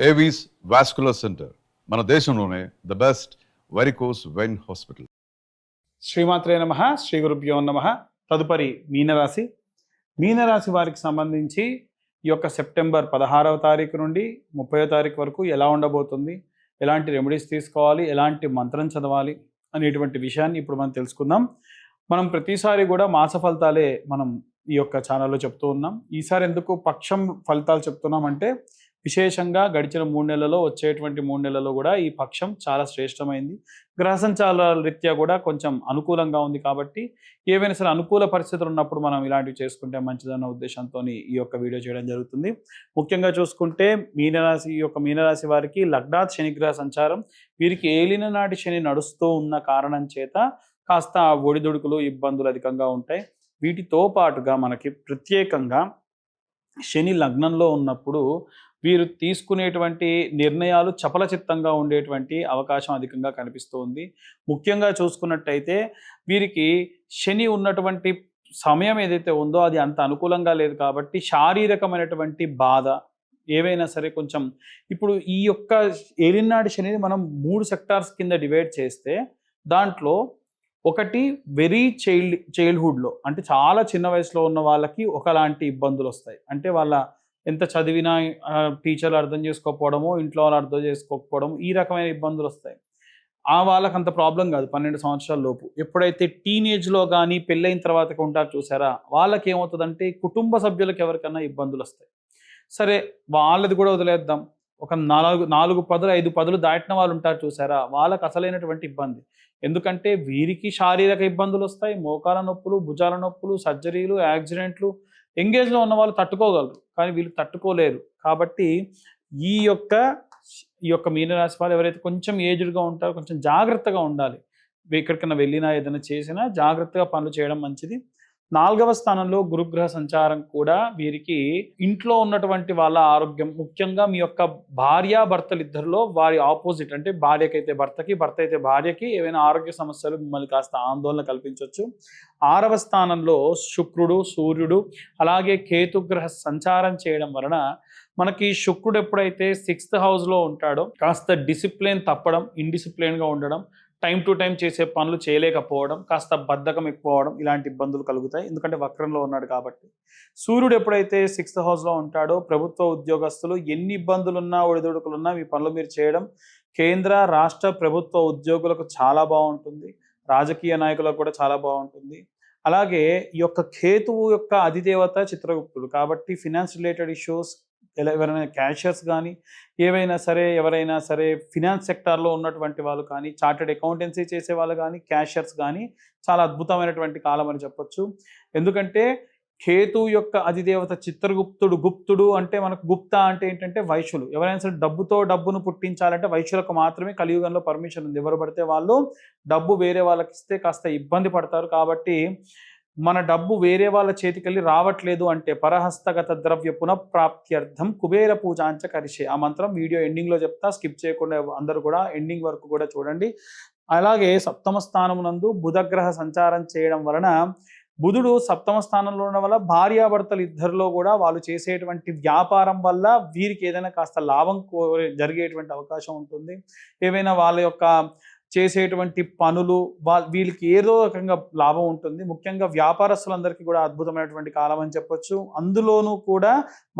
Avis vascular centre మన దేశంలోనే the best varicose vein hospital శ్రీమాత్రే నమ శ్రీ గురుభ్యో నమ. తదుపరి మీనరాశి. మీనరాశి వారికి సంబంధించి ఈ యొక్క సెప్టెంబర్ పదహారవ తారీఖు నుండి ముప్పయో తారీఖు వరకు ఎలా ఉండబోతుంది ఎలాంటి రెమెడీస్ తీసుకోవాలి ఎలాంటి మంత్రం చదవాలి అనేటువంటి విషయాన్ని ఇప్పుడు మనం తెలుసుకుందాం. మనం ప్రతిసారి కూడా మాస ఫలితాలే మనం ఈ యొక్క ఛానల్లో చెప్తూ ఉన్నాం. ఈసారి ఎందుకు పక్షం ఫలితాలు చెప్తున్నాం అంటే విశేషంగా గడిచిన మూడు నెలల్లో వచ్చేటువంటి మూడు నెలల్లో కూడా ఈ పక్షం చాలా శ్రేష్టమైంది. గ్రహ సంచారాల రీత్యా కూడా కొంచెం అనుకూలంగా ఉంది కాబట్టి ఏవైనా సరే అనుకూల పరిస్థితులు ఉన్నప్పుడు మనం ఇలాంటివి చేసుకుంటే మంచిదన్న ఉద్దేశంతో ఈ యొక్క వీడియో చేయడం జరుగుతుంది. ముఖ్యంగా చూసుకుంటే మీనరాశి ఈ యొక్క మీనరాశి వారికి లగ్నాత్ శనిగ్రహ సంచారం వీరికి ఏలిన నాటి శని నడుస్తూ ఉన్న కారణం చేత కాస్త ఒడిదుడుకులు ఇబ్బందులు అధికంగా ఉంటాయి. వీటితో పాటుగా మనకి ప్రత్యేకంగా శని లగ్నంలో ఉన్నప్పుడు వీరు తీసుకునేటువంటి నిర్ణయాలు చపల చిత్తంగా ఉండేటువంటి అవకాశం అధికంగా కనిపిస్తోంది. ముఖ్యంగా చూసుకున్నట్టయితే వీరికి శని ఉన్నటువంటి సమయం ఏదైతే ఉందో అది అంత అనుకూలంగా లేదు కాబట్టి శారీరకమైనటువంటి బాధ ఏవైనా సరే కొంచెం ఇప్పుడు ఈ యొక్క ఏలినాడు శనిని మనం మూడు సెక్టార్స్ కింద డివైడ్ చేస్తే దాంట్లో ఒకటి వెరీ చైల్డ్ చైల్డ్హుడ్లో అంటే చాలా చిన్న వయసులో ఉన్న వాళ్ళకి ఒకలాంటి ఇబ్బందులు వస్తాయి అంటే వాళ్ళ ఎంత చదివినా టీచర్లు అర్థం చేసుకోకపోవడము ఇంట్లో వాళ్ళు అర్థం చేసుకోకపోవడం ఈ రకమైన ఇబ్బందులు వస్తాయి. ఆ వాళ్ళకి అంత ప్రాబ్లం కాదు పన్నెండు సంవత్సరాల లోపు. ఎప్పుడైతే టీనేజ్లో కానీ పెళ్ళైన తర్వాత ఉంటారు చూసారా వాళ్ళకి ఏమవుతుందంటే కుటుంబ సభ్యులకు ఎవరికైనా ఇబ్బందులు వస్తాయి. సరే వాళ్ళది కూడా వదిలేద్దాం. ఒక నాలుగు నాలుగు పదులు ఐదు పదులు దాటిన వాళ్ళు ఉంటారు చూసారా వాళ్ళకి అసలైనటువంటి ఇబ్బంది. ఎందుకంటే వీరికి శారీరక ఇబ్బందులు వస్తాయి మోకాల నొప్పులు భుజాల నొప్పులు సర్జరీలు యాక్సిడెంట్లు ఎంగేజ్లో ఉన్న వాళ్ళు తట్టుకోగలరు కానీ వీళ్ళు తట్టుకోలేరు. కాబట్టి ఈ యొక్క ఈ యొక్క మీనరాశి వాళ్ళు ఎవరైతే కొంచెం ఏజ్డ్గా ఉంటారో కొంచెం జాగ్రత్తగా ఉండాలి. ఎక్కడికైనా వెళ్ళినా ఏదైనా చేసినా జాగ్రత్తగా పనులు చేయడం మంచిది. నాలుగవ స్థానంలో గురుగ్రహ సంచారం కూడా వీరికి ఇంట్లో ఉన్నటువంటి వాళ్ళ ఆరోగ్యం ముఖ్యంగా మీ యొక్క భార్య భర్తలు ఇద్దరిలో వారి ఆపోజిట్ అంటే భార్యకైతే భర్తకి భర్త అయితే భార్యకి ఏవైనా ఆరోగ్య సమస్యలు మిమ్మల్ని కాస్త ఆందోళన కల్పించవచ్చు ఆరవ స్థానంలో శుక్రుడు సూర్యుడు అలాగే కేతుగ్రహ సంచారం చేయడం వలన మనకి శుక్రుడు ఎప్పుడైతే సిక్స్త్ హౌస్లో ఉంటాడో కాస్త డిసిప్లిన్ తప్పడం ఇండిసిప్లిన్గా ఉండడం టైం టు టైం చేసే పనులు చేయలేకపోవడం కాస్త బద్ధకం ఎక్కువవడం ఇలాంటి ఇబ్బందులు కలుగుతాయి. ఎందుకంటే వక్రంలో ఉన్నాడు కాబట్టి. సూర్యుడు ఎప్పుడైతే సిక్స్త్ హౌస్లో ఉంటాడో ప్రభుత్వ ఉద్యోగస్తులు ఎన్ని ఇబ్బందులున్నా ఒడిదుడుకులున్నా మీ పనులు మీరు చేయడం కేంద్ర రాష్ట్ర ప్రభుత్వ ఉద్యోగులకు చాలా బాగుంటుంది. రాజకీయ నాయకులకు కూడా చాలా బాగుంటుంది. అలాగే ఈ యొక్క కేతువు యొక్క అధిదేవత చిత్రగుప్తుడు కాబట్టి ఫినాన్స్ రిలేటెడ్ ఇష్యూస్ ఎలా ఎవరైనా క్యాషియర్స్ కానీ ఏవైనా సరే ఎవరైనా సరే ఫినాన్స్ సెక్టార్లో ఉన్నటువంటి వాళ్ళు కానీ చార్టెడ్ అకౌంటెన్సీ చేసే వాళ్ళు కానీ క్యాషియర్స్ కానీ చాలా అద్భుతమైనటువంటి కాలం అని చెప్పొచ్చు. ఎందుకంటే కేతు యొక్క అధిదేవత చిత్రగుప్తుడు గుప్తుడు అంటే మనకు గుప్త అంటే ఏంటంటే వైశ్యులు. ఎవరైనా సరే డబ్బుతో డబ్బును పుట్టించాలంటే వైశ్యులకు మాత్రమే కలియుగంలో పర్మిషన్ ఉంది. ఎవరు పడితే వాళ్ళు డబ్బు వేరే వాళ్ళకి ఇస్తే కాస్త ఇబ్బంది పడతారు. కాబట్టి మన డబ్బు వేరే వాళ్ళ చేతికెళ్ళి రావట్లేదు అంటే పరహస్తగత ద్రవ్య పునఃప్రాప్త్యర్థం కుబేర పూజాంచ కరిషే. ఆ మంత్రం వీడియో ఎండింగ్లో చెప్తా స్కిప్ చేయకుండా అందరూ కూడా ఎండింగ్ వరకు కూడా చూడండి. అలాగే సప్తమ స్థానమునందు బుధగ్రహ సంచారం చేయడం వలన బుధుడు సప్తమ స్థానంలో ఉండడం వల్ల భార్యాభర్తలు ఇద్దరిలో కూడా వాళ్ళు చేసేటువంటి వ్యాపారం వల్ల వీరికి ఏదైనా కాస్త లాభం కోరే జరిగేటువంటి అవకాశం ఉంటుంది. ఏవైనా వాళ్ళ యొక్క చేసేటువంటి పనులు వా వీళ్ళకి ఏదో రకంగా లాభం ఉంటుంది. ముఖ్యంగా వ్యాపారస్తులందరికీ కూడా అద్భుతమైనటువంటి కాలం అని చెప్పొచ్చు. అందులోనూ కూడా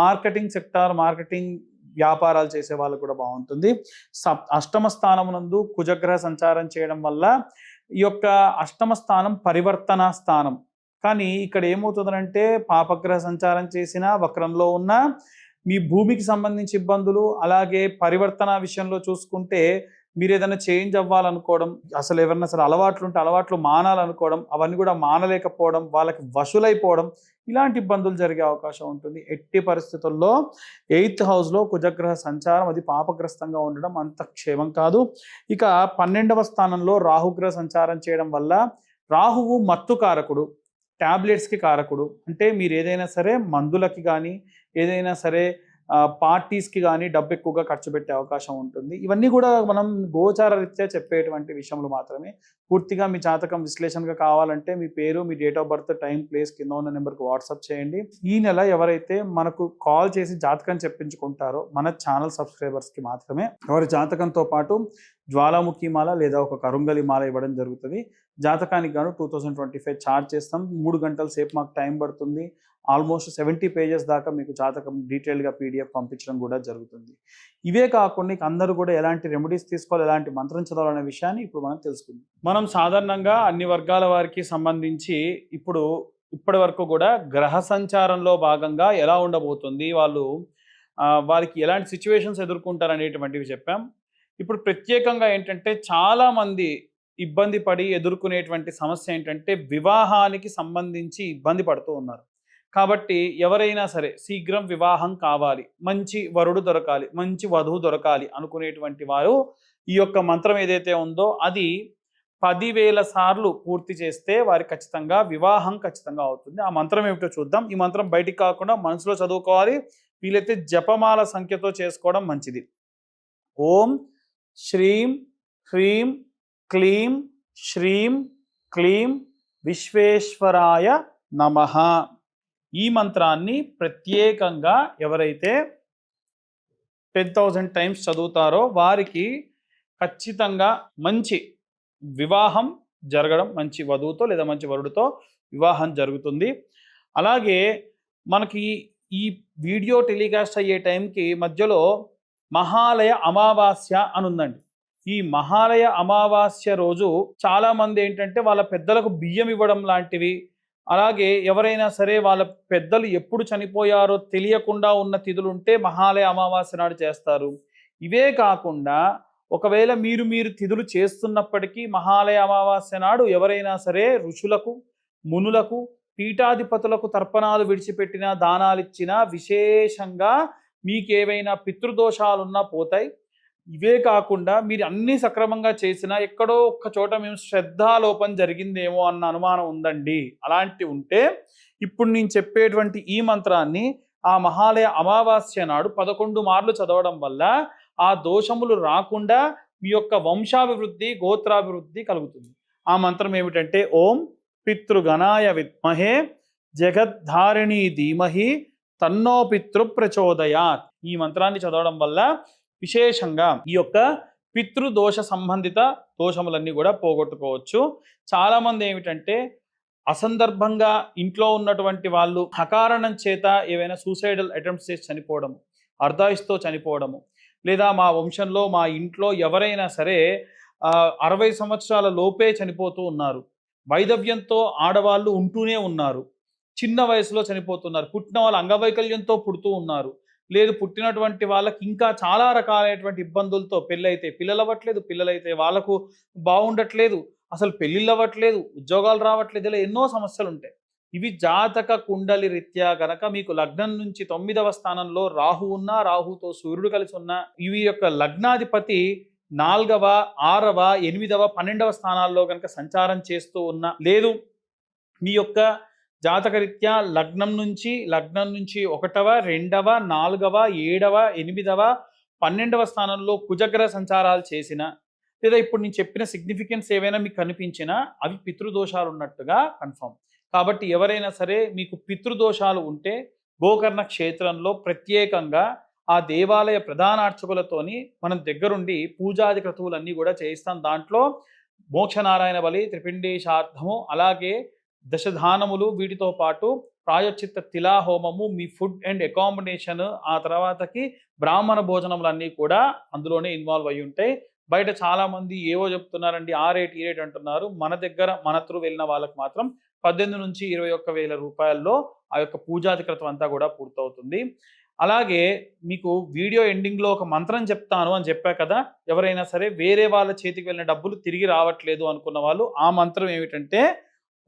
మార్కెటింగ్ సెక్టార్ మార్కెటింగ్ వ్యాపారాలు చేసే వాళ్ళు కూడా బాగుంటుంది. అష్టమ స్థానమునందు కుజగ్రహ సంచారం చేయడం వల్ల ఈ యొక్క అష్టమ స్థానం పరివర్తన స్థానం. కానీ ఇక్కడ ఏమవుతుందంటే పాపగ్రహ సంచారం చేసిన వక్రంలో ఉన్న మీ భూమికి సంబంధించి ఇబ్బందులు అలాగే పరివర్తన విషయంలో చూసుకుంటే మీరు ఏదైనా చేంజ్ అవ్వాలనుకోవడం అసలు ఎవరైనా అసలు అలవాట్లు ఉంటే అలవాట్లు మానాలనుకోవడం అవన్నీ కూడా మానలేకపోవడం వాళ్ళకి వశులైపోవడం ఇలాంటి ఇబ్బందులు జరిగే అవకాశం ఉంటుంది. ఎట్టి పరిస్థితుల్లో ఎయిత్ హౌస్లో కుజగ్రహ సంచారం అది పాపగ్రస్తంగా ఉండడం అంత క్షేమం కాదు. ఇక పన్నెండవ స్థానంలో రాహుగ్రహ సంచారం చేయడం వల్ల రాహువు మత్తు కారకుడు ట్యాబ్లెట్స్కి కారకుడు. అంటే మీరు ఏదైనా సరే మందులకి కానీ ఏదైనా సరే పార్టీస్కి కానీ డబ్బు ఎక్కువగా ఖర్చు పెట్టే అవకాశం ఉంటుంది. ఇవన్నీ కూడా మనం గోచార రీత్యా చెప్పేటువంటి విషయంలో మాత్రమే. పూర్తిగా మీ జాతకం విశ్లేషణగా కావాలంటే మీ పేరు మీ date of birth time place కింద ఉన్న నెంబర్కి వాట్సాప్ చేయండి. ఈ నెల ఎవరైతే మనకు కాల్ చేసి జాతకం చెప్పించుకుంటారో మన ఛానల్ సబ్స్క్రైబర్స్కి మాత్రమే ఎవరి జాతకంతో పాటు జ్వాలాముఖి మాల లేదా ఒక కరుంగలి మాల ఇవ్వడం జరుగుతుంది. జాతకానికి గాను two thousand twenty five charge చేస్తాం. మూడు గంటల సేపు మాకు టైం పడుతుంది. ఆల్మోస్ట్ సెవెంటీ పేజెస్ దాకా మీకు జాతకం డీటెయిల్గా పీడిఎఫ్ పంపించడం కూడా జరుగుతుంది. ఇవే కాకుండా అందరూ కూడా ఎలాంటి రెమెడీస్ తీసుకోవాలి ఎలాంటి మంత్రం చదవాలనే విషయాన్ని ఇప్పుడు మనం తెలుసుకుందాం. మనం సాధారణంగా అన్ని వర్గాల వారికి సంబంధించి ఇప్పుడు ఇప్పటి వరకు కూడా గ్రహ సంచారంలో భాగంగా ఎలా ఉండబోతుంది వాళ్ళు వారికి ఎలాంటి సిచ్యువేషన్స్ ఎదుర్కొంటారు అనేటువంటివి చెప్పాం. ఇప్పుడు ప్రత్యేకంగా ఏంటంటే చాలామంది ఇబ్బంది పడి ఎదుర్కొనేటువంటి సమస్య ఏంటంటే వివాహానికి సంబంధించి ఇబ్బంది పడుతూ ఉన్నారు. కాబట్టి ఎవరైనా సరే శీఘ్రం వివాహం కావాలి. మంచి వరుడు దొరకాలి మంచి వధువు దొరకాలి అనుకునేటువంటి వారు ఈ యొక్క మంత్రం ఏదైతే ఉందో అది పదివేల సార్లు పూర్తి చేస్తే వారి ఖచ్చితంగా వివాహం ఖచ్చితంగా అవుతుంది. ఆ మంత్రం ఏమిటో చూద్దాం. ఈ మంత్రం బయటికి కాకుండా మనసులో చదువుకోవాలి. వీలైతే జపమాల సంఖ్యతో చేసుకోవడం మంచిది. ఓం శ్రీం హ్రీం క్లీం శ్రీం క్లీం విశ్వేశ్వరాయ నమః. ఈ మంత్రాన్ని ప్రత్యేకంగా ఎవరైతే టెన్ థౌజండ్ టైమ్స్ చదువుతారో వారికి ఖచ్చితంగా మంచి వివాహం జరగడం మంచి వధువుతో లేదా మంచి వరుడితో వివాహం జరుగుతుంది. అలాగే మనకి ఈ వీడియో టెలికాస్ట్ అయ్యే టైంకి మధ్యలో మహాలయ అమావాస్య అని ఉందండి ఈ మహాలయ అమావాస్య రోజు చాలామంది ఏంటంటే వాళ్ళ పెద్దలకు బియ్యం ఇవ్వడం లాంటివి అలాగే ఎవరైనా సరే వాళ్ళ పెద్దలు ఎప్పుడు చనిపోయారో తెలియకుండా ఉన్న తిథులు ఉంటే మహాలయ అమావాస్య నాడు చేస్తారు. ఇవే కాకుండా ఒకవేళ మీరు మీరు తిథులు చేస్తున్నప్పటికీ మహాలయ అమావాస్య నాడు ఎవరైనా సరే ఋషులకు మునులకు పీఠాధిపతులకు తర్పణాలు విడిచిపెట్టిన దానాలు ఇచ్చినా విశేషంగా మీకు ఏవైనా పితృదోషాలున్నా పోతాయి. ఇవే కాకుండా మీరు అన్ని సక్రమంగా చేసినా ఎక్కడో ఒక్క చోట మేము శ్రద్ధాలోపం జరిగిందేమో అన్న అనుమానం ఉందండి. అలాంటి ఉంటే ఇప్పుడు నేను చెప్పేటువంటి ఈ మంత్రాన్ని ఆ మహాలయ అమావాస్య నాడు పదకొండు మార్లు చదవడం వల్ల ఆ దోషములు రాకుండా మీ యొక్క వంశాభివృద్ధి గోత్రాభివృద్ధి కలుగుతుంది. ఆ మంత్రం ఏమిటంటే ఓం పితృగణాయ విద్మహే జగద్ధారిణి ధీమహి తన్నో పితృ ప్రచోదయాత్. ఈ మంత్రాన్ని చదవడం వల్ల విశేషంగా ఈ యొక్క పితృదోష సంబంధిత దోషములన్నీ కూడా పోగొట్టుకోవచ్చు. చాలామంది ఏమిటంటే అసందర్భంగా ఇంట్లో ఉన్నటువంటి వాళ్ళు అకారణం చేత ఏవైనా సూసైడల్ అటెంప్ట్స్ చేసి చనిపోవడము అర్ధాయుస్తో చనిపోవడము లేదా మా వంశంలో మా ఇంట్లో ఎవరైనా సరే అరవై సంవత్సరాల లోపే చనిపోతూ ఉన్నారు. వైదవ్యంతో ఆడవాళ్ళు ఉంటూనే ఉన్నారు. చిన్న వయసులో చనిపోతున్నారు. పుట్టిన వాళ్ళు అంగవైకల్యంతో పుడుతూ ఉన్నారు. లేదు పుట్టినటువంటి వాళ్ళకి ఇంకా చాలా రకాలైనటువంటి ఇబ్బందులతో పెళ్ళైతే పిల్లలు అవ్వట్లేదు పిల్లలైతే వాళ్ళకు బాగుండట్లేదు అసలు పెళ్ళిళ్ళు అవ్వట్లేదు ఉద్యోగాలు రావట్లేదు ఇలా ఎన్నో సమస్యలు ఉంటాయి ఇవి జాతక కుండలి రీత్యా గనక మీకు లగ్నం నుంచి తొమ్మిదవ స్థానంలో రాహు ఉన్నా రాహుతో సూర్యుడు కలిసి ఉన్నా ఇవి యొక్క లగ్నాధిపతి నాలుగవ ఆరవ ఎనిమిదవ పన్నెండవ స్థానాల్లో కనుక సంచారం చేస్తూ ఉన్నా లేదు మీ యొక్క జాతకరీత్యా లగ్నం నుంచి లగ్నం నుంచి ఒకటవ రెండవ నాలుగవ ఏడవ ఎనిమిదవ పన్నెండవ స్థానంలో కుజగ్రహ సంచారాలు చేసిన లేదా ఇప్పుడు నేను చెప్పిన సిగ్నిఫికెన్స్ ఏవైనా మీకు కనిపించినా అవి పితృదోషాలు ఉన్నట్టుగా కన్ఫర్మ్ కాబట్టి ఎవరైనా సరే మీకు పితృదోషాలు ఉంటే గోకర్ణ క్షేత్రంలో ప్రత్యేకంగా ఆ దేవాలయ ప్రధానార్చకులతోని మనం దగ్గరుండి పూజాది క్రతువులన్నీ కూడా చేయిస్తాం. దాంట్లో మోక్షనారాయణ బలి త్రిపిండేశార్థము అలాగే దశధానములు వీటితో పాటు ప్రాయోచిత్త తిలా హోమము మీ ఫుడ్ అండ్ అకామిడేషన్ ఆ తర్వాతకి బ్రాహ్మణ భోజనములన్నీ కూడా అందులోనే ఇన్వాల్వ్ అయి ఉంటాయి. బయట చాలామంది ఏవో చెప్తున్నారండి ఆ రేట్ ఈ రేట్ అంటున్నారు. మన దగ్గర మన త్రూ వెళ్ళిన వాళ్ళకి మాత్రం పద్దెనిమిది నుంచి ఇరవై ఒక్క వేల రూపాయల్లో ఆ యొక్క పూజాధికృతం అంతా కూడా పూర్తవుతుంది. అలాగే మీకు వీడియో ఎండింగ్లో ఒక మంత్రం చెప్తాను అని చెప్పా కదా ఎవరైనా సరే వేరే వాళ్ళ చేతికి వెళ్ళిన డబ్బులు తిరిగి రావట్లేదు అనుకున్న వాళ్ళు ఆ మంత్రం ఏమిటంటే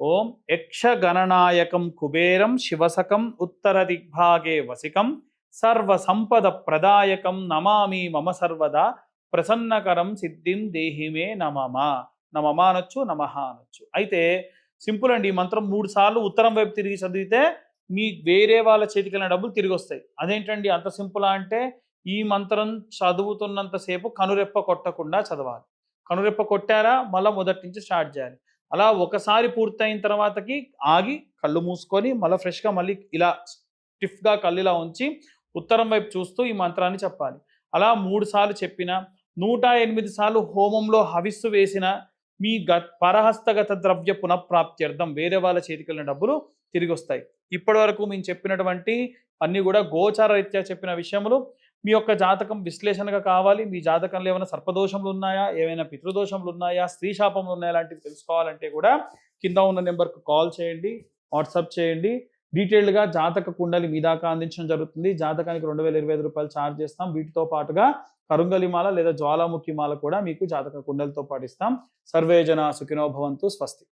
ఓం యక్షగణనాయకం కుబేరం శివసకం ఉత్తర దిగ్భాగే వసికం సర్వ సంపద ప్రదాయకం నమామి మమ సర్వదా ప్రసన్నకరం సిద్ధిం దేహిమే నమమ. నమమ అనొచ్చు నమః అనొచ్చు. అయితే సింపుల్ అండి ఈ మంత్రం మూడు సార్లు ఉత్తరం వైపు తిరిగి చదివితే మీ వేరే వాళ్ళ చేతికి వెళ్ళిన డబ్బులు తిరిగి వస్తాయి. అదేంటండి అంత సింపుల్ అంటే ఈ మంత్రం చదువుతున్నంతసేపు కనురెప్ప కొట్టకుండా చదవాలి. కనురెప్ప కొట్టారా? మళ్ళీ మొదటి నుంచి స్టార్ట్ చేయాలి. అలా ఒకసారి పూర్తయిన తర్వాతకి ఆగి కళ్ళు మూసుకొని మళ్ళీ ఫ్రెష్గా మళ్ళీ ఇలా స్టిఫ్గా కళ్ళు ఇలా ఉంచి ఉత్తరం వైపు చూస్తూ ఈ మంత్రాన్ని చెప్పాలి. అలా మూడు సార్లు చెప్పిన నూట ఎనిమిది సార్లు హోమంలో హవిస్సు వేసిన మీ గ పరహస్తగత ద్రవ్య పునఃప్రాప్త్యర్థం వేరే వాళ్ళ చేతికి వెళ్ళిన డబ్బులు తిరిగి వస్తాయి. ఇప్పటి వరకు మేము చెప్పినటువంటి అన్నీ కూడా గోచార రీత్యా చెప్పిన విషయములు మీ యొక్క జాతకం విశ్లేషణగా కావాలి. మీ జాతకంలో ఏమైనా సర్పదోషములు ఉన్నాయా? ఏమైనా పితృదోషములు ఉన్నాయా? స్త్రీ శాపములు ఉన్నాయా? లాంటివి తెలుసుకోవాలంటే కూడా కింద ఉన్న నెంబర్కు కాల్ చేయండి. వాట్సాప్ చేయండి. డీటెయిల్డ్గా జాతక కుండలి మీ దాకా అందించడం జరుగుతుంది. జాతకానికి రెండు వేల ఇరవై ఐదు రూపాయలు ఛార్జ్ చేస్తాం. వీటితో పాటుగా కరుంగలిమాల లేదా జ్వాలాముఖి మాల కూడా మీకు జాతక కుండలతో పాటిస్తాం. సర్వేజన సుఖినోభవంతు సుఖినో భవంతు. స్వస్తి.